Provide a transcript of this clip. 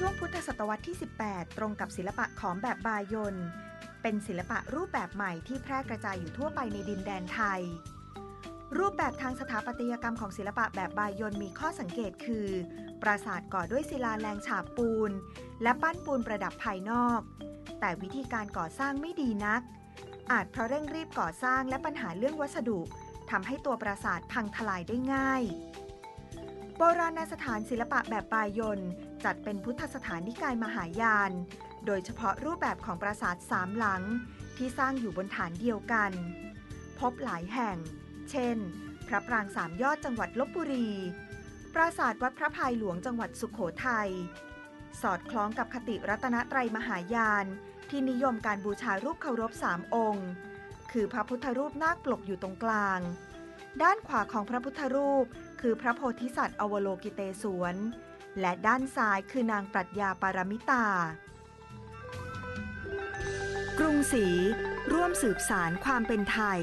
ช่วงพุทธศตวรรษที่ 18 ตรงกับศิลปะขอมแบบบายน เป็นศิลปะรูปแบบใหม่ที่แพร่กระจายอยู่ทั่วไปในดินแดนไทย รูปแบบทางสถาปัตยกรรมของศิลปะแบบบายนมีข้อสังเกตคือ ปราสาทก่อด้วยศิลาแรงฉาบปูน และปั้นปูนประดับภายนอก แต่วิธีการก่อสร้างไม่ดีนัก อาจเพราะเร่งรีบก่อสร้างและปัญหาเรื่องวัสดุทำให้ตัวปราสาทพังทลายได้ง่ายโบราณสถานศิลปะแบบบายน จัดเป็นพุทธสถานนิกายมหายาน โดยเฉพาะรูปแบบของปราสาทสามหลัง ที่สร้างอยู่บนฐานเดียวกัน พบหลายแห่ง เช่น พระปรางสามยอดจังหวัดลบบุรี ปราสาทวัดพระพายหลวงจังหวัดสุขโขทัย สอดคล้องกับคติรัตนตรัยมหายาน ที่นิยมการบูชารูปเคารพสามองค์ คือพระพุทธรูปนาคปลกอยู่ตรงกลาง ด้านขวาของพระพุทธรูป คือพระโพธิสัตว์อวโลกิเตศวร และด้านซ้ายคือนางปรัชญาปารมิตา กรุงศรีร่วมสืบสารความเป็นไทย